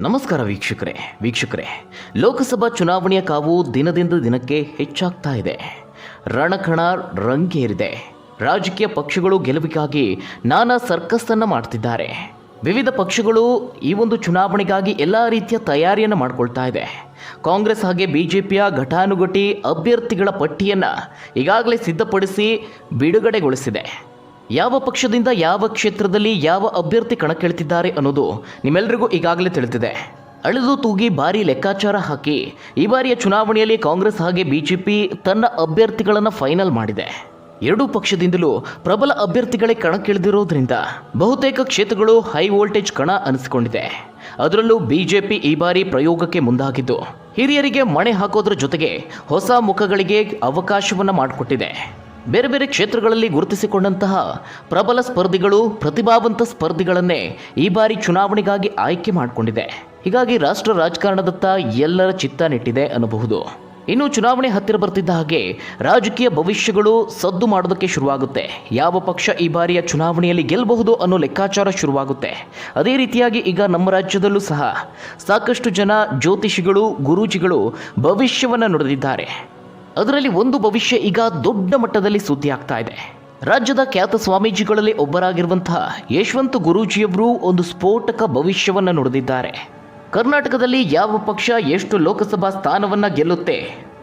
ನಮಸ್ಕಾರ ವೀಕ್ಷಕರೇ ವೀಕ್ಷಕರೇ. ಲೋಕಸಭಾ ಚುನಾವಣೆಯ ಕಾವು ದಿನದಿಂದ ದಿನಕ್ಕೆ ಹೆಚ್ಚಾಗ್ತಾ ಇದೆ. ರಣಕಣ ರಂಗೇರಿದೆ. ರಾಜಕೀಯ ಪಕ್ಷಗಳು ಗೆಲುವಿಗಾಗಿ ನಾನಾ ಸರ್ಕಸ್ಸನ್ನು ಮಾಡ್ತಿದ್ದಾರೆ. ವಿವಿಧ ಪಕ್ಷಗಳು ಈ ಒಂದು ಚುನಾವಣೆಗಾಗಿ ಎಲ್ಲ ರೀತಿಯ ತಯಾರಿಯನ್ನು ಮಾಡಿಕೊಳ್ತಾ ಇದೆ. ಕಾಂಗ್ರೆಸ್ ಹಾಗೆ ಬಿಜೆಪಿಯ ಘಟಾನುಘಟಿ ಅಭ್ಯರ್ಥಿಗಳ ಪಟ್ಟಿಯನ್ನು ಈಗಾಗಲೇ ಸಿದ್ಧಪಡಿಸಿ ಬಿಡುಗಡೆಗೊಳಿಸಿದೆ. ಯಾವ ಪಕ್ಷದಿಂದ ಯಾವ ಕ್ಷೇತ್ರದಲ್ಲಿ ಯಾವ ಅಭ್ಯರ್ಥಿ ಕಣಕ್ಕಿಳಿತಿದ್ದಾರೆ ಅನ್ನೋದು ನಿಮ್ಮೆಲ್ಲರಿಗೂ ಈಗಾಗಲೇ ತಿಳಿದಿದೆ. ಅಳೆದು ತೂಗಿ ಭಾರಿ ಲೆಕ್ಕಾಚಾರ ಹಾಕಿ ಈ ಬಾರಿಯ ಚುನಾವಣೆಯಲ್ಲಿ ಕಾಂಗ್ರೆಸ್ ಹಾಗೆ ಬಿಜೆಪಿ ತನ್ನ ಅಭ್ಯರ್ಥಿಗಳನ್ನು ಫೈನಲ್ ಮಾಡಿದೆ. ಎರಡೂ ಪಕ್ಷದಿಂದಲೂ ಪ್ರಬಲ ಅಭ್ಯರ್ಥಿಗಳೇ ಕಣಕ್ಕಿಳಿದಿರೋದ್ರಿಂದ ಬಹುತೇಕ ಕ್ಷೇತ್ರಗಳು ಹೈ ವೋಲ್ಟೇಜ್ ಕಣ ಅನಿಸಿಕೊಂಡಿದೆ. ಅದರಲ್ಲೂ ಬಿಜೆಪಿ ಈ ಬಾರಿ ಪ್ರಯೋಗಕ್ಕೆ ಮುಂದಾಗಿದ್ದು, ಹಿರಿಯರಿಗೆ ಮಣೆ ಹಾಕೋದ್ರ ಜೊತೆಗೆ ಹೊಸ ಮುಖಗಳಿಗೆ ಅವಕಾಶವನ್ನು ಮಾಡಿಕೊಟ್ಟಿದೆ. ಬೇರೆ ಬೇರೆ ಕ್ಷೇತ್ರಗಳಲ್ಲಿ ಗುರುತಿಸಿಕೊಂಡಂತಹ ಪ್ರಬಲ ಸ್ಪರ್ಧಿಗಳು, ಪ್ರತಿಭಾವಂತ ಸ್ಪರ್ಧಿಗಳನ್ನೇ ಈ ಬಾರಿ ಚುನಾವಣೆಗಾಗಿ ಆಯ್ಕೆ ಮಾಡಿಕೊಂಡಿದೆ. ಹೀಗಾಗಿ ರಾಷ್ಟ್ರ ರಾಜಕಾರಣದತ್ತ ಎಲ್ಲರ ಚಿತ್ತ ನೆಟ್ಟಿದೆ ಅನ್ನಬಹುದು. ಇನ್ನು ಚುನಾವಣೆ ಹತ್ತಿರ ಬರ್ತಿದ್ದ ಹಾಗೆ ರಾಜಕೀಯ ಭವಿಷ್ಯಗಳು ಸದ್ದು ಮಾಡೋದಕ್ಕೆ ಶುರುವಾಗುತ್ತೆ. ಯಾವ ಪಕ್ಷ ಈ ಬಾರಿಯ ಚುನಾವಣೆಯಲ್ಲಿ ಗೆಲ್ಲಬಹುದು ಅನ್ನೋ ಲೆಕ್ಕಾಚಾರ ಶುರುವಾಗುತ್ತೆ. ಅದೇ ರೀತಿಯಾಗಿ ಈಗ ನಮ್ಮ ರಾಜ್ಯದಲ್ಲೂ ಸಹ ಸಾಕಷ್ಟು ಜನ ಜ್ಯೋತಿಷಿಗಳು, ಗುರೂಜಿಗಳು ಭವಿಷ್ಯವನ್ನು ನುಡಿದಿದ್ದಾರೆ. ಅದರಲ್ಲಿ ಒಂದು ಭವಿಷ್ಯ ಈಗ ದೊಡ್ಡ ಮಟ್ಟದಲ್ಲಿ ಸುದ್ದಿ ಆಗ್ತಾ ಇದೆ. ರಾಜ್ಯದ ಖ್ಯಾತ ಸ್ವಾಮೀಜಿಗಳಲ್ಲಿ ಒಬ್ಬರಾಗಿರುವಂತಹ ಯಶವಂತ ಗುರೂಜಿಯವರು ಒಂದು ಸ್ಫೋಟಕ ಭವಿಷ್ಯವನ್ನು ನುಡಿದಿದ್ದಾರೆ. ಕರ್ನಾಟಕದಲ್ಲಿ ಯಾವ ಪಕ್ಷ ಎಷ್ಟು ಲೋಕಸಭಾ ಸ್ಥಾನವನ್ನ ಗೆಲ್ಲುತ್ತೆ,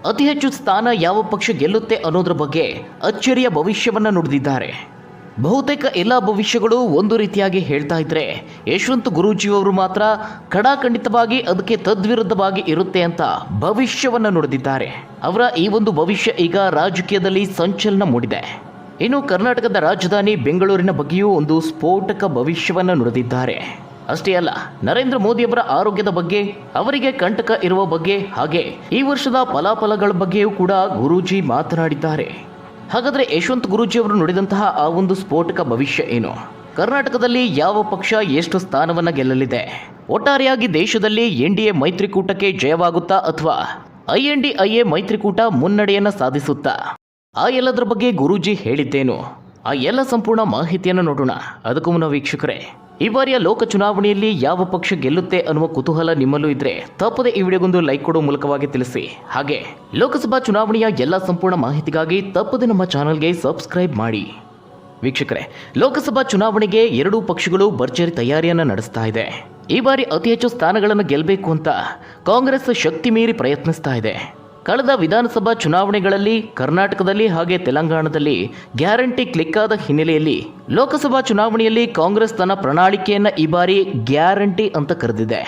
ಅತಿ ಹೆಚ್ಚು ಸ್ಥಾನ ಯಾವ ಪಕ್ಷ ಗೆಲ್ಲುತ್ತೆ ಅನ್ನೋದ್ರ ಬಗ್ಗೆ ಅಚ್ಚರಿಯ ಭವಿಷ್ಯವನ್ನ ನುಡಿದಿದ್ದಾರೆ. ಬಹುತೇಕ ಎಲ್ಲ ಭವಿಷ್ಯಗಳು ಒಂದು ರೀತಿಯಾಗಿ ಹೇಳ್ತಾ ಇದ್ರೆ ಯಶವಂತ ಗುರೂಜಿಯವರು ಮಾತ್ರ ಖಡಾಖಂಡಿತವಾಗಿ ಅದಕ್ಕೆ ತದ್ವಿರುದ್ಧವಾಗಿ ಇರುತ್ತೆ ಅಂತ ಭವಿಷ್ಯವನ್ನು ನುಡಿದಿದ್ದಾರೆ. ಅವರ ಈ ಒಂದು ಭವಿಷ್ಯ ಈಗ ರಾಜಕೀಯದಲ್ಲಿ ಸಂಚಲನ ಮೂಡಿದೆ. ಇನ್ನು ಕರ್ನಾಟಕದ ರಾಜಧಾನಿ ಬೆಂಗಳೂರಿನ ಬಗ್ಗೆಯೂ ಒಂದು ಸ್ಫೋಟಕ ಭವಿಷ್ಯವನ್ನು ನುಡಿದಿದ್ದಾರೆ. ಅಷ್ಟೇ ಅಲ್ಲ, ನರೇಂದ್ರ ಮೋದಿಯವರ ಆರೋಗ್ಯದ ಬಗ್ಗೆ, ಅವರಿಗೆ ಕಂಟಕ ಇರುವ ಬಗ್ಗೆ, ಹಾಗೆ ಈ ವರ್ಷದ ಫಲಾಫಲಗಳ ಬಗ್ಗೆಯೂ ಕೂಡ ಗುರೂಜಿ ಮಾತನಾಡಿದ್ದಾರೆ. ಹಾಗಾದ್ರೆ ಯಶವಂತ್ ಗುರೂಜಿಯವರು ನುಡಿದಂತಹ ಆ ಒಂದು ಸ್ಫೋಟಕ ಭವಿಷ್ಯ ಏನು? ಕರ್ನಾಟಕದಲ್ಲಿ ಯಾವ ಪಕ್ಷ ಎಷ್ಟು ಸ್ಥಾನವನ್ನು ಗೆಲ್ಲಲಿದೆ? ಒಟ್ಟಾರೆಯಾಗಿ ದೇಶದಲ್ಲಿ ಎನ್ ಡಿ ಎ ಮೈತ್ರಿಕೂಟಕ್ಕೆ ಜಯವಾಗುತ್ತಾ ಅಥವಾ I N D I A ಮೈತ್ರಿಕೂಟ ಮುನ್ನಡೆಯನ್ನ ಸಾಧಿಸುತ್ತಾ? ಆ ಎಲ್ಲದರ ಬಗ್ಗೆ ಗುರೂಜಿ ಹೇಳಿದ್ದೇನು? ಆ ಎಲ್ಲ ಸಂಪೂರ್ಣ ಮಾಹಿತಿಯನ್ನು ನೋಡೋಣ. ಅದಕ್ಕೂ ಮುನ್ನ ವೀಕ್ಷಕರೇ ಈ ಬಾರಿಯ ಲೋಕ ಚುನಾವಣೆಯಲ್ಲಿ ಯಾವ ಪಕ್ಷ ಗೆಲ್ಲುತ್ತೆ ಅನ್ನುವ ಕುತೂಹಲ ನಿಮ್ಮಲ್ಲೂ ಇದ್ರೆ ತಪ್ಪದೆ ಈ ವಿಡಿಯೋಗೊಂದು ಲೈಕ್ ಕೊಡೋ ಮೂಲಕವಾಗಿ ತಿಳಿಸಿ. ಹಾಗೆ, ಲೋಕಸಭಾ ಚುನಾವಣೆಯ ಎಲ್ಲ ಸಂಪೂರ್ಣ ಮಾಹಿತಿಗಾಗಿ ತಪ್ಪದೆ ನಮ್ಮ ಚಾನಲ್ಗೆ ಸಬ್ಸ್ಕ್ರೈಬ್ ಮಾಡಿ. ವೀಕ್ಷಕರೇ, ಲೋಕಸಭಾ ಚುನಾವಣೆಗೆ ಎರಡೂ ಪಕ್ಷಗಳು ಭರ್ಜರಿ ತಯಾರಿಯನ್ನು ನಡೆಸ್ತಾ ಇದೆ. ಈ ಬಾರಿ ಅತಿ ಹೆಚ್ಚು ಸ್ಥಾನಗಳನ್ನು ಗೆಲ್ಲಬೇಕು ಅಂತ ಕಾಂಗ್ರೆಸ್ ಶಕ್ತಿ ಮೀರಿ ಪ್ರಯತ್ನಿಸ್ತಾ ಇದೆ. ಕಳೆದ ವಿಧಾನಸಭಾ ಚುನಾವಣೆಗಳಲ್ಲಿ ಕರ್ನಾಟಕದಲ್ಲಿ ಹಾಗೆ ತೆಲಂಗಾಣದಲ್ಲಿ ಗ್ಯಾರಂಟಿ ಕ್ಲಿಕ್ ಆದ ಹಿನ್ನೆಲೆಯಲ್ಲಿ ಲೋಕಸಭಾ ಚುನಾವಣೆಯಲ್ಲಿ ಕಾಂಗ್ರೆಸ್ ತನ್ನ ಪ್ರಣಾಳಿಕೆಯನ್ನ ಈ ಬಾರಿ ಗ್ಯಾರಂಟಿ ಅಂತ ಕರೆದಿದೆ.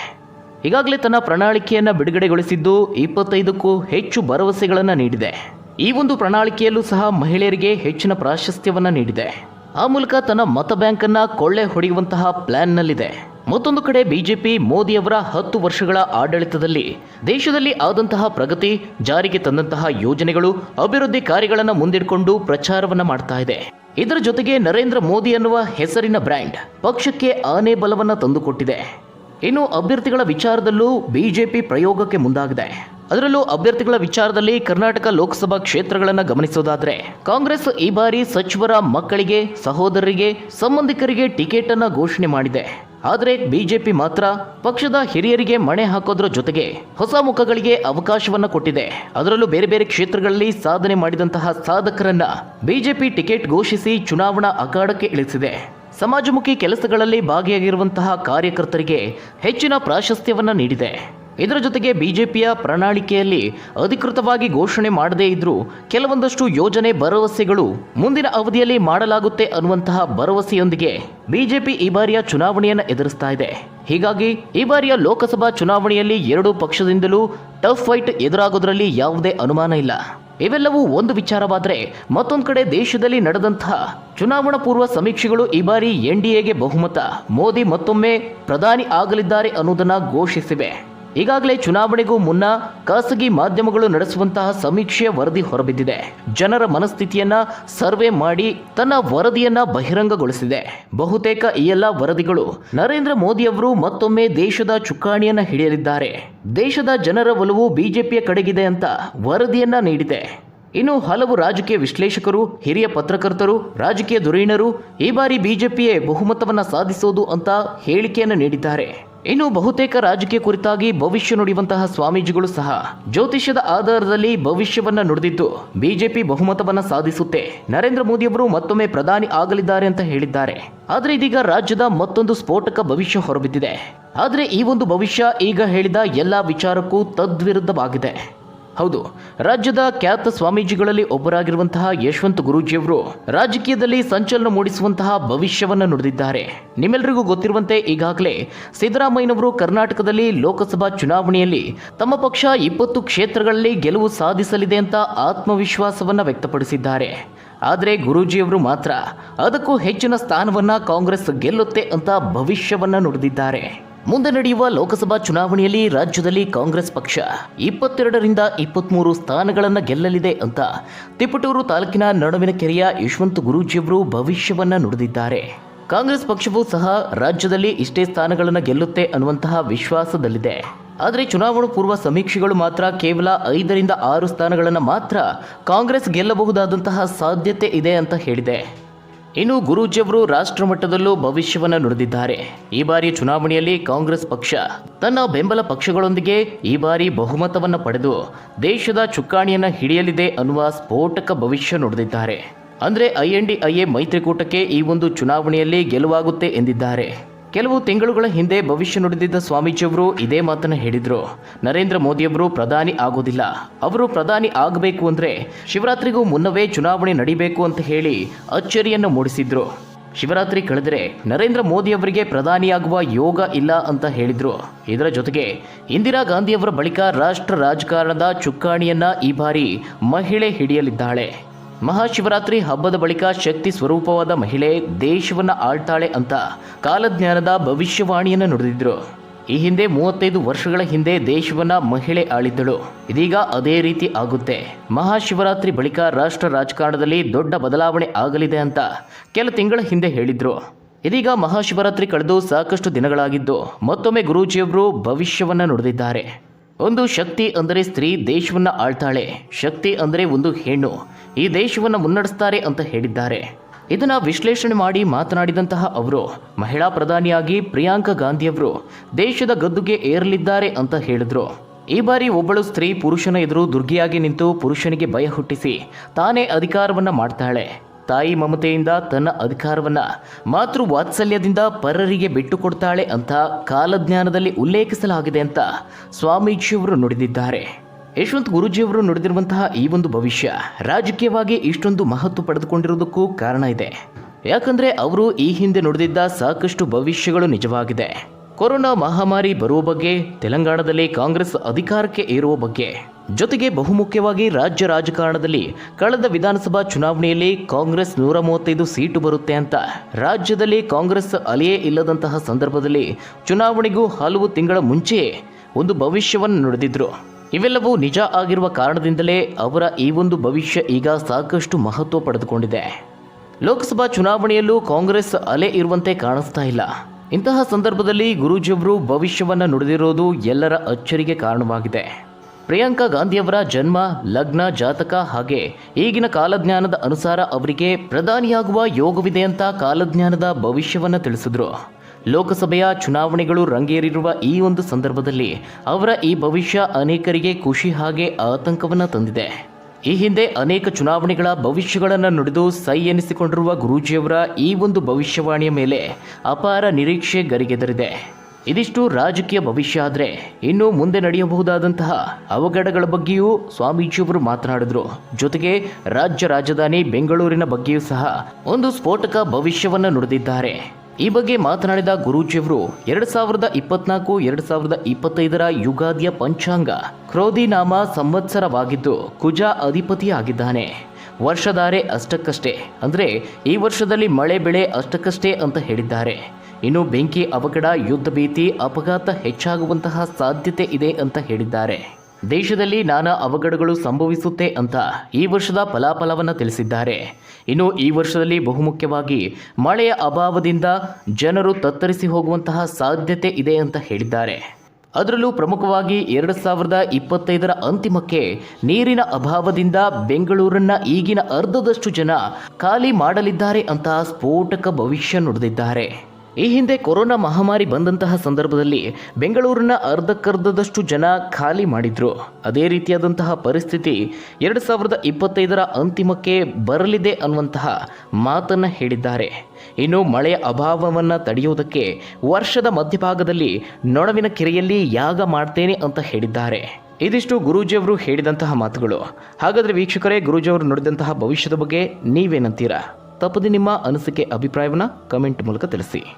ಈಗಾಗಲೇ ತನ್ನ ಪ್ರಣಾಳಿಕೆಯನ್ನ ಬಿಡುಗಡೆಗೊಳಿಸಿದ್ದು ಇಪ್ಪತ್ತೈದಕ್ಕೂ ಹೆಚ್ಚು ಭರವಸೆಗಳನ್ನು ನೀಡಿದೆ. ಈ ಒಂದು ಪ್ರಣಾಳಿಕೆಯಲ್ಲೂ ಸಹ ಮಹಿಳೆಯರಿಗೆ ಹೆಚ್ಚಿನ ಪ್ರಾಶಸ್ತ್ಯವನ್ನು ನೀಡಿದೆ. ಆ ಮೂಲಕ ತನ್ನ ಮತ ಬ್ಯಾಂಕನ್ನು ಕೊಳ್ಳೆ ಹೊಡೆಯುವಂತಹ ಪ್ಲಾನ್ನಲ್ಲಿದೆ ಮತ್ತೊಂದು ಕಡೆ ಬಿಜೆಪಿ, ಮೋದಿಯವರ ಹತ್ತು ವರ್ಷಗಳ ಆಡಳಿತದಲ್ಲಿ ದೇಶದಲ್ಲಿ ಆದಂತಹ ಪ್ರಗತಿ, ಜಾರಿಗೆ ತಂದಂತಹ ಯೋಜನೆಗಳು, ಅಭಿವೃದ್ಧಿ ಕಾರ್ಯಗಳನ್ನು ಮುಂದಿಟ್ಕೊಂಡು ಪ್ರಚಾರವನ್ನ ಮಾಡ್ತಾ ಇದೆ. ಇದರ ಜೊತೆಗೆ ನರೇಂದ್ರ ಮೋದಿ ಅನ್ನುವ ಹೆಸರಿನ ಬ್ರ್ಯಾಂಡ್ ಪಕ್ಷಕ್ಕೆ ಆನೆ ಬಲವನ್ನ ತಂದುಕೊಟ್ಟಿದೆ. ಇನ್ನು ಅಭ್ಯರ್ಥಿಗಳ ವಿಚಾರದಲ್ಲೂ ಬಿಜೆಪಿ ಪ್ರಯೋಗಕ್ಕೆ ಮುಂದಾಗಿದೆ. ಅದರಲ್ಲೂ ಅಭ್ಯರ್ಥಿಗಳ ವಿಚಾರದಲ್ಲಿ ಕರ್ನಾಟಕ ಲೋಕಸಭಾ ಕ್ಷೇತ್ರಗಳನ್ನು ಗಮನಿಸೋದಾದರೆ, ಕಾಂಗ್ರೆಸ್ ಈ ಬಾರಿ ಸಚಿವರ ಮಕ್ಕಳಿಗೆ, ಸಹೋದರರಿಗೆ, ಸಂಬಂಧಿಕರಿಗೆ ಟಿಕೆಟ್ ಅನ್ನು ಘೋಷಣೆ ಮಾಡಿದೆ. ಆದರೆ ಬಿಜೆಪಿ ಮಾತ್ರ ಪಕ್ಷದ ಹಿರಿಯರಿಗೆ ಮಣೆ ಹಾಕೋದ್ರ ಜೊತೆಗೆ ಹೊಸ ಮುಖಗಳಿಗೆ ಅವಕಾಶವನ್ನ ಕೊಟ್ಟಿದೆ. ಅದರಲ್ಲೂ ಬೇರೆ ಬೇರೆ ಕ್ಷೇತ್ರಗಳಲ್ಲಿ ಸಾಧನೆ ಮಾಡಿದಂತಹ ಸಾಧಕರನ್ನ ಬಿಜೆಪಿ ಟಿಕೆಟ್ ಘೋಷಿಸಿ ಚುನಾವಣಾ ಅಖಾಡಕ್ಕೆ ಇಳಿಸಿದೆ. ಸಮಾಜಮುಖಿ ಕೆಲಸಗಳಲ್ಲಿ ಭಾಗಿಯಾಗಿರುವಂತಹ ಕಾರ್ಯಕರ್ತರಿಗೆ ಹೆಚ್ಚಿನ ಪ್ರಾಶಸ್ತ್ಯವನ್ನ ನೀಡಿದೆ. ಇದರ ಜೊತೆಗೆ ಬಿಜೆಪಿಯ ಪ್ರಣಾಳಿಕೆಯಲ್ಲಿ ಅಧಿಕೃತವಾಗಿ ಘೋಷಣೆ ಮಾಡದೇ ಇದ್ರೂ ಕೆಲವೊಂದಷ್ಟು ಯೋಜನೆ ಭರವಸೆಗಳು ಮುಂದಿನ ಅವಧಿಯಲ್ಲಿ ಮಾಡಲಾಗುತ್ತೆ ಅನ್ನುವಂತಹ ಭರವಸೆಯೊಂದಿಗೆ ಬಿಜೆಪಿ ಈ ಬಾರಿಯ ಚುನಾವಣೆಯನ್ನು ಎದುರಿಸ್ತಾ ಇದೆ. ಹೀಗಾಗಿ ಈ ಬಾರಿಯ ಲೋಕಸಭಾ ಚುನಾವಣೆಯಲ್ಲಿ ಎರಡೂ ಪಕ್ಷದಿಂದಲೂ ಟಫ್ ಫೈಟ್ ಎದುರಾಗೋದ್ರಲ್ಲಿ ಯಾವುದೇ ಅನುಮಾನ ಇಲ್ಲ. ಇವೆಲ್ಲವೂ ಒಂದು ವಿಚಾರವಾದರೆ ಮತ್ತೊಂದು ಕಡೆ ದೇಶದಲ್ಲಿ ನಡೆದಂತಹ ಚುನಾವಣಾ ಪೂರ್ವ ಸಮೀಕ್ಷೆಗಳು ಈ ಬಾರಿ ಎನ್ಡಿಎಗೆ ಬಹುಮತ. ಮೋದಿ ಮತ್ತೊಮ್ಮೆ ಪ್ರಧಾನಿ ಆಗಲಿದ್ದಾರೆ ಅನ್ನೋದನ್ನ ಘೋಷಿಸಿವೆ. ಈಗಾಗಲೇ ಚುನಾವಣೆಗೂ ಮುನ್ನ ಖಾಸಗಿ ಮಾಧ್ಯಮಗಳು ನಡೆಸುವಂತಹ ಸಮೀಕ್ಷೆಯ ವರದಿ ಹೊರಬಿದ್ದಿದೆ. ಜನರ ಮನಸ್ಥಿತಿಯನ್ನ ಸರ್ವೆ ಮಾಡಿ ತನ್ನ ವರದಿಯನ್ನ ಬಹಿರಂಗಗೊಳಿಸಿದೆ. ಬಹುತೇಕ ಈ ಎಲ್ಲ ವರದಿಗಳು ನರೇಂದ್ರ ಮೋದಿಯವರು ಮತ್ತೊಮ್ಮೆ ದೇಶದ ಚುಕ್ಕಾಣಿಯನ್ನ ಹಿಡಿಯಲಿದ್ದಾರೆ. ದೇಶದ ಜನರ ಒಲವು ಬಿಜೆಪಿಯ ಕಡೆಗಿದೆ ಅಂತ ವರದಿಯನ್ನ ನೀಡಿದೆ. ಇನ್ನು ಹಲವು ರಾಜಕೀಯ ವಿಶ್ಲೇಷಕರು, ಹಿರಿಯ ಪತ್ರಕರ್ತರು, ರಾಜಕೀಯ ಧುರೀಣರು ಈ ಬಾರಿ ಬಿಜೆಪಿಯೇ ಬಹುಮತವನ್ನ ಸಾಧಿಸೋದು ಅಂತ ಹೇಳಿಕೆಯನ್ನು ನೀಡಿದ್ದಾರೆ. ಇನ್ನು ಬಹುತೇಕ ರಾಜಕೀಯ ಕುರಿತಾಗಿ ಭವಿಷ್ಯ ನುಡಿಯುವಂತಹ ಸ್ವಾಮೀಜಿಗಳು ಸಹ ಜ್ಯೋತಿಷ್ಯದ ಆಧಾರದಲ್ಲಿ ಭವಿಷ್ಯವನ್ನ ನುಡಿದಿದ್ದು ಬಿಜೆಪಿ ಬಹುಮತವನ್ನ ಸಾಧಿಸುತ್ತೆ. ನರೇಂದ್ರ ಮೋದಿಯವರು ಮತ್ತೊಮ್ಮೆ ಪ್ರಧಾನಿ ಆಗಲಿದ್ದಾರೆ ಅಂತ ಹೇಳಿದ್ದಾರೆ. ಆದರೆ ಇದೀಗ ರಾಜ್ಯದ ಮತ್ತೊಂದು ಸ್ಫೋಟಕ ಭವಿಷ್ಯ ಹೊರಬಿದ್ದಿದೆ. ಆದರೆ ಈ ಒಂದು ಭವಿಷ್ಯ ಈಗ ಹೇಳಿದ ಎಲ್ಲಾ ವಿಚಾರಕ್ಕೂ ತದ್ವಿರುದ್ಧವಾಗಿದೆ. ಹೌದು, ರಾಜ್ಯದ ಖ್ಯಾತ ಸ್ವಾಮೀಜಿಗಳಲ್ಲಿ ಒಬ್ಬರಾಗಿರುವಂತಹ ಯಶವಂತ ಗುರೂಜಿಯವರು ರಾಜಕೀಯದಲ್ಲಿ ಸಂಚಲನ ಮೂಡಿಸುವಂತಹ ಭವಿಷ್ಯವನ್ನು ನುಡಿದಿದ್ದಾರೆ. ನಿಮ್ಮೆಲ್ಲರಿಗೂ ಗೊತ್ತಿರುವಂತೆ ಈಗಾಗಲೇ ಸಿದ್ದರಾಮಯ್ಯನವರು ಕರ್ನಾಟಕದಲ್ಲಿ ಲೋಕಸಭಾ ಚುನಾವಣೆಯಲ್ಲಿ ತಮ್ಮ ಪಕ್ಷ ಇಪ್ಪತ್ತು ಕ್ಷೇತ್ರಗಳಲ್ಲಿ ಗೆಲುವು ಸಾಧಿಸಲಿದೆ ಅಂತ ಆತ್ಮವಿಶ್ವಾಸವನ್ನು ವ್ಯಕ್ತಪಡಿಸಿದ್ದಾರೆ. ಆದರೆ ಗುರೂಜಿಯವರು ಮಾತ್ರ ಅದಕ್ಕೂ ಹೆಚ್ಚಿನ ಸ್ಥಾನವನ್ನ ಕಾಂಗ್ರೆಸ್ ಗೆಲ್ಲುತ್ತೆ ಅಂತ ಭವಿಷ್ಯವನ್ನು ನುಡಿದಿದ್ದಾರೆ. ಮುಂದೆ ನಡೆಯುವ ಲೋಕಸಭಾ ಚುನಾವಣೆಯಲ್ಲಿ ರಾಜ್ಯದಲ್ಲಿ ಕಾಂಗ್ರೆಸ್ ಪಕ್ಷ ಇಪ್ಪತ್ತೆರಡರಿಂದ ಇಪ್ಪತ್ಮೂರು ಸ್ಥಾನಗಳನ್ನು ಗೆಲ್ಲಲಿದೆ ಅಂತ ತಿಪಟೂರು ತಾಲೂಕಿನ ನಡುವಿನ ಕೆರೆಯ ಯಶವಂತ್ ಗುರೂಜಿಯವರು ಭವಿಷ್ಯವನ್ನ ನುಡಿದಿದ್ದಾರೆ. ಕಾಂಗ್ರೆಸ್ ಪಕ್ಷವು ಸಹ ರಾಜ್ಯದಲ್ಲಿ ಇಷ್ಟೇ ಸ್ಥಾನಗಳನ್ನು ಗೆಲ್ಲುತ್ತೆ ಅನ್ನುವಂತಹ ವಿಶ್ವಾಸದಲ್ಲಿದೆ. ಆದರೆ ಚುನಾವಣಾ ಪೂರ್ವ ಸಮೀಕ್ಷೆಗಳು ಮಾತ್ರ ಕೇವಲ ಐದರಿಂದ ಆರು ಸ್ಥಾನಗಳನ್ನು ಮಾತ್ರ ಕಾಂಗ್ರೆಸ್ ಗೆಲ್ಲಬಹುದಾದಂತಹ ಸಾಧ್ಯತೆ ಇದೆ ಅಂತ ಹೇಳಿದೆ. ಇನ್ನು ಗುರೂಜಿಯವರು ರಾಷ್ಟ್ರ ಮಟ್ಟದಲ್ಲೂ ಭವಿಷ್ಯವನ್ನು ನುಡಿದಿದ್ದಾರೆ. ಈ ಬಾರಿ ಚುನಾವಣೆಯಲ್ಲಿ ಕಾಂಗ್ರೆಸ್ ಪಕ್ಷ ತನ್ನ ಬೆಂಬಲ ಪಕ್ಷಗಳೊಂದಿಗೆ ಈ ಬಾರಿ ಬಹುಮತವನ್ನು ಪಡೆದು ದೇಶದ ಚುಕ್ಕಾಣಿಯನ್ನು ಹಿಡಿಯಲಿದೆ ಅನ್ನುವ ಸ್ಫೋಟಕ ಭವಿಷ್ಯ ನುಡಿದಿದ್ದಾರೆ. ಐ ಎ ಮೈತ್ರಿಕೂಟಕ್ಕೆ ಈ ಒಂದು ಚುನಾವಣೆಯಲ್ಲಿ ಗೆಲುವಾಗುತ್ತೆ ಎಂದಿದ್ದಾರೆ. ಕೆಲವು ತಿಂಗಳುಗಳ ಹಿಂದೆ ಭವಿಷ್ಯ ನುಡಿದಿದ್ದ ಸ್ವಾಮೀಜಿಯವರು ಇದೇ ಮಾತನ್ನು ಹೇಳಿದ್ರು. ನರೇಂದ್ರ ಮೋದಿಯವರು ಪ್ರಧಾನಿ ಆಗೋದಿಲ್ಲ. ಅವರು ಪ್ರಧಾನಿ ಆಗಬೇಕು ಅಂದ್ರೆ ಶಿವರಾತ್ರಿಗೂ ಮುನ್ನವೇ ಚುನಾವಣೆ ನಡೀಬೇಕು ಅಂತ ಹೇಳಿ ಅಚ್ಚರಿಯನ್ನು ಮೂಡಿಸಿದ್ರು. ಶಿವರಾತ್ರಿ ಕಳೆದರೆ ನರೇಂದ್ರ ಮೋದಿಯವರಿಗೆ ಪ್ರಧಾನಿಯಾಗುವ ಯೋಗ ಇಲ್ಲ ಅಂತ ಹೇಳಿದ್ರು. ಇದರ ಜೊತೆಗೆ ಇಂದಿರಾ ಗಾಂಧಿಯವರ ಬಳಿಕ ರಾಷ್ಟ್ರ ರಾಜಕಾರಣದ ಚುಕ್ಕಾಣಿಯನ್ನ ಈ ಬಾರಿ ಮಹಿಳೆ ಹಿಡಿಯಲಿದ್ದಾಳೆ. ಮಹಾಶಿವರಾತ್ರಿ ಹಬ್ಬದ ಬಳಿಕ ಶಕ್ತಿ ಸ್ವರೂಪವಾದ ಮಹಿಳೆ ದೇಶವನ್ನ ಆಳ್ತಾಳೆ ಅಂತ ಕಾಲಜ್ಞಾನದ ಭವಿಷ್ಯವಾಣಿಯನ್ನು ನುಡಿದಿದ್ರು. ಈ ಹಿಂದೆ ಮೂವತ್ತೈದು ವರ್ಷಗಳ ಹಿಂದೆ ದೇಶವನ್ನ ಮಹಿಳೆ ಆಳಿದ್ದಳು. ಇದೀಗ ಅದೇ ರೀತಿ ಆಗುತ್ತೆ. ಮಹಾಶಿವರಾತ್ರಿ ಬಳಿಕ ರಾಷ್ಟ್ರ ರಾಜಕಾರಣದಲ್ಲಿ ದೊಡ್ಡ ಬದಲಾವಣೆ ಆಗಲಿದೆ ಅಂತ ಕೆಲ ತಿಂಗಳ ಹಿಂದೆ ಹೇಳಿದ್ರು. ಇದೀಗ ಮಹಾಶಿವರಾತ್ರಿ ಕಳೆದು ಸಾಕಷ್ಟು ದಿನಗಳಾಗಿದ್ದು ಮತ್ತೊಮ್ಮೆ ಗುರೂಜಿಯವರು ಭವಿಷ್ಯವನ್ನ ನುಡಿದಿದ್ದಾರೆ. ಒಂದು ಶಕ್ತಿ ಅಂದರೆ ಸ್ತ್ರೀ ದೇಶವನ್ನ ಆಳ್ತಾಳೆ. ಶಕ್ತಿ ಅಂದರೆ ಒಂದು ಹೆಣ್ಣು. ಈ ದೇಶವನ್ನ ಮುನ್ನಡೆಸ್ತಾರೆ ಅಂತ ಹೇಳಿದ್ದಾರೆ. ಇದನ್ನ ವಿಶ್ಲೇಷಣೆ ಮಾಡಿ ಮಾತನಾಡಿದಂತಹ ಅವರು, ಮಹಿಳಾ ಪ್ರಧಾನಿಯಾಗಿ ಪ್ರಿಯಾಂಕಾ ಗಾಂಧಿಯವರು ದೇಶದ ಗದ್ದುಗೆ ಏರಲಿದ್ದಾರೆ ಅಂತ ಹೇಳಿದ್ರು. ಈ ಬಾರಿ ಒಬ್ಬಳು ಸ್ತ್ರೀ ಪುರುಷನ ಎದುರು ದುರ್ಗಿಯಾಗಿ ನಿಂತು ಪುರುಷನಿಗೆ ಭಯ ಹುಟ್ಟಿಸಿ ತಾನೇ ಅಧಿಕಾರವನ್ನ ಮಾಡ್ತಾಳೆ. ತಾಯಿ ಮಮತೆಯಿಂದ ತನ್ನ ಅಧಿಕಾರವನ್ನ ಮಾತೃ ವಾತ್ಸಲ್ಯದಿಂದ ಪರರಿಗೆ ಬಿಟ್ಟುಕೊಡ್ತಾಳೆ ಅಂತ ಕಾಲಜ್ಞಾನದಲ್ಲಿ ಉಲ್ಲೇಖಿಸಲಾಗಿದೆ ಅಂತ ಸ್ವಾಮೀಜಿಯವರು ನುಡಿದಿದ್ದಾರೆ. ಯಶವಂತ್ ಗುರುಜಿಯವರು ನುಡಿದಿರುವಂತಹ ಈ ಒಂದು ಭವಿಷ್ಯ ರಾಜಕೀಯವಾಗಿ ಇಷ್ಟೊಂದು ಮಹತ್ವ ಪಡೆದುಕೊಂಡಿರುವುದಕ್ಕೂ ಕಾರಣ ಇದೆ. ಯಾಕಂದ್ರೆ ಅವರು ಈ ಹಿಂದೆ ನುಡಿದಿದ್ದ ಸಾಕಷ್ಟು ಭವಿಷ್ಯಗಳು ನಿಜವಾಗಿದೆ. ಕೊರೋನಾ ಮಹಾಮಾರಿ ಬರುವ ಬಗ್ಗೆ ತೆಲಂಗಾಣದಲ್ಲಿ ಕಾಂಗ್ರೆಸ್ ಅಧಿಕಾರಕ್ಕೆ ಏರುವ ಬಗ್ಗೆ. ಜೊತೆಗೆ ಬಹುಮುಖ್ಯವಾಗಿ ರಾಜ್ಯ ರಾಜಕಾರಣದಲ್ಲಿ ಕಳೆದ ವಿಧಾನಸಭಾ ಚುನಾವಣೆಯಲ್ಲಿ ಕಾಂಗ್ರೆಸ್ ನೂರ ಮೂವತ್ತೈದು ಸೀಟು ಬರುತ್ತೆ ಅಂತ. ರಾಜ್ಯದಲ್ಲಿ ಕಾಂಗ್ರೆಸ್ ಅಲೆಯೇ ಇಲ್ಲದಂತಹ ಸಂದರ್ಭದಲ್ಲಿ ಚುನಾವಣೆಗೂ ಹಲವು ತಿಂಗಳ ಮುಂಚೆಯೇ ಒಂದು ಭವಿಷ್ಯವನ್ನು ನುಡಿದಿದ್ರು. ಇವೆಲ್ಲವೂ ನಿಜ ಆಗಿರುವ ಕಾರಣದಿಂದಲೇ ಅವರ ಈ ಒಂದು ಭವಿಷ್ಯ ಈಗ ಸಾಕಷ್ಟು ಮಹತ್ವ ಪಡೆದುಕೊಂಡಿದೆ. ಲೋಕಸಭಾ ಚುನಾವಣೆಯಲ್ಲೂ ಕಾಂಗ್ರೆಸ್ ಅಲೆ ಇರುವಂತೆ ಕಾಣಿಸ್ತಾ ಇಲ್ಲ. ಇಂತಹ ಸಂದರ್ಭದಲ್ಲಿ ಗುರೂಜಿಯವರು ಭವಿಷ್ಯವನ್ನು ನುಡಿದಿರೋದು ಎಲ್ಲರ ಅಚ್ಚರಿಗೆ ಕಾರಣವಾಗಿದೆ. ಪ್ರಿಯಾಂಕಾ ಗಾಂಧಿಯವರ ಜನ್ಮ, ಲಗ್ನ, ಜಾತಕ ಹಾಗೆ ಈಗಿನ ಕಾಲಜ್ಞಾನದ ಅನುಸಾರ ಅವರಿಗೆ ಪ್ರಧಾನಿಯಾಗುವ ಯೋಗವಿದೆ ಅಂತ ಕಾಲಜ್ಞಾನದ ಭವಿಷ್ಯವನ್ನು ತಿಳಿಸಿದರು. ಲೋಕಸಭೆಯ ಚುನಾವಣೆಗಳು ರಂಗೇರಿರುವ ಈ ಒಂದು ಸಂದರ್ಭದಲ್ಲಿ ಅವರ ಈ ಭವಿಷ್ಯ ಅನೇಕರಿಗೆ ಖುಷಿ ಹಾಗೆ ಆತಂಕವನ್ನು ತಂದಿದೆ. ಈ ಹಿಂದೆ ಅನೇಕ ಚುನಾವಣೆಗಳ ಭವಿಷ್ಯಗಳನ್ನು ನುಡಿದು ಸೈ ಎನಿಸಿಕೊಂಡಿರುವ ಗುರೂಜಿಯವರ ಈ ಒಂದು ಭವಿಷ್ಯವಾಣಿಯ ಮೇಲೆ ಅಪಾರ ನಿರೀಕ್ಷೆ ಗರಿಗೆದರಿದೆ. ಇದಿಷ್ಟು ರಾಜಕೀಯ ಭವಿಷ್ಯ ಆದರೆ ಇನ್ನು ಮುಂದೆ ನಡೆಯಬಹುದಾದಂತಹ ಅವಘಡಗಳ ಬಗ್ಗೆಯೂ ಸ್ವಾಮೀಜಿಯವರು ಮಾತನಾಡಿದರು. ಜೊತೆಗೆ ರಾಜ್ಯ ರಾಜಧಾನಿ ಬೆಂಗಳೂರಿನ ಬಗ್ಗೆಯೂ ಸಹ ಒಂದು ಸ್ಫೋಟಕ ಭವಿಷ್ಯವನ್ನು ನುಡಿದಿದ್ದಾರೆ. ಈ ಬಗ್ಗೆ ಮಾತನಾಡಿದ ಗುರೂಜಿಯವರು ಎರಡ್ ಸಾವಿರದ ಇಪ್ಪತ್ನಾಲ್ಕು, ಎರಡ್ ಸಾವಿರದ ಇಪ್ಪತ್ತೈದರ ಯುಗಾದಿಯ ಪಂಚಾಂಗ ಕ್ರೋಧಿನಾಮ ಸಂವತ್ಸರವಾಗಿದ್ದು ಕುಜ ಅಧಿಪತಿಯಾಗಿದ್ದಾನೆ. ವರ್ಷಧಾರೆ ಅಷ್ಟಕ್ಕಷ್ಟೇ, ಅಂದರೆ ಈ ವರ್ಷದಲ್ಲಿ ಮಳೆ ಬೆಳೆ ಅಷ್ಟಕ್ಕಷ್ಟೇ ಅಂತ ಹೇಳಿದ್ದಾರೆ. ಇನ್ನು ಬೆಂಕಿ ಅವಘಡ, ಯುದ್ಧ ಭೀತಿ, ಅಪಘಾತ ಹೆಚ್ಚಾಗುವಂತಹ ಸಾಧ್ಯತೆ ಇದೆ ಅಂತ ಹೇಳಿದ್ದಾರೆ. ದೇಶದಲ್ಲಿ ನಾನಾ ಅವಘಡಗಳು ಸಂಭವಿಸುತ್ತೆ ಅಂತ ಈ ವರ್ಷದ ಫಲಾಫಲವನ್ನು ತಿಳಿಸಿದ್ದಾರೆ. ಇನ್ನು ಈ ವರ್ಷದಲ್ಲಿ ಬಹುಮುಖ್ಯವಾಗಿ ಮಳೆಯ ಅಭಾವದಿಂದ ಜನರು ತತ್ತರಿಸಿ ಹೋಗುವಂತಹ ಸಾಧ್ಯತೆ ಇದೆ ಅಂತ ಹೇಳಿದ್ದಾರೆ. ಅದರಲ್ಲೂ ಪ್ರಮುಖವಾಗಿ ಎರಡು ಸಾವಿರದ ಇಪ್ಪತ್ತೈದರ ಅಂತಿಮಕ್ಕೆ ನೀರಿನ ಅಭಾವದಿಂದ ಬೆಂಗಳೂರನ್ನ ಈಗಿನ ಅರ್ಧದಷ್ಟು ಜನ ಖಾಲಿ ಮಾಡಲಿದ್ದಾರೆ ಅಂತ ಸ್ಫೋಟಕ ಭವಿಷ್ಯ ನುಡಿದಿದ್ದಾರೆ. ಈ ಹಿಂದೆ ಕೊರೋನಾ ಮಹಾಮಾರಿ ಬಂದಂತಹ ಸಂದರ್ಭದಲ್ಲಿ ಬೆಂಗಳೂರಿನ ಅರ್ಧಕ್ಕರ್ಧದಷ್ಟು ಜನ ಖಾಲಿ ಮಾಡಿದ್ರು. ಅದೇ ರೀತಿಯಾದಂತಹ ಪರಿಸ್ಥಿತಿ ಎರಡು ಸಾವಿರದ ಇಪ್ಪತ್ತೈದರ ಅಂತಿಮಕ್ಕೆ ಬರಲಿದೆ ಅನ್ನುವಂತಹ ಮಾತನ್ನು ಹೇಳಿದ್ದಾರೆ. ಇನ್ನು ಮಳೆಯ ಅಭಾವವನ್ನು ತಡೆಯುವುದಕ್ಕೆ ವರ್ಷದ ಮಧ್ಯಭಾಗದಲ್ಲಿ ನೊಣವಿನ ಕೆರೆಯಲ್ಲಿ ಯಾಗ ಮಾಡ್ತೇನೆ ಅಂತ ಹೇಳಿದ್ದಾರೆ. ಇದಿಷ್ಟು ಗುರೂಜಿಯವರು ಹೇಳಿದಂತಹ ಮಾತುಗಳು. ಹಾಗಾದರೆ ವೀಕ್ಷಕರೇ ಗುರೂಜಿಯವರು ನೋಡಿದಂತಹ ಭವಿಷ್ಯದ ಬಗ್ಗೆ ನೀವೇನಂತೀರಾ? ತಪ್ಪದೆ ನಿಮ್ಮ ಅನಿಸಿಕೆ, ಅಭಿಪ್ರಾಯವನ್ನು ಕಮೆಂಟ್ ಮೂಲಕ ತಿಳಿಸಿ.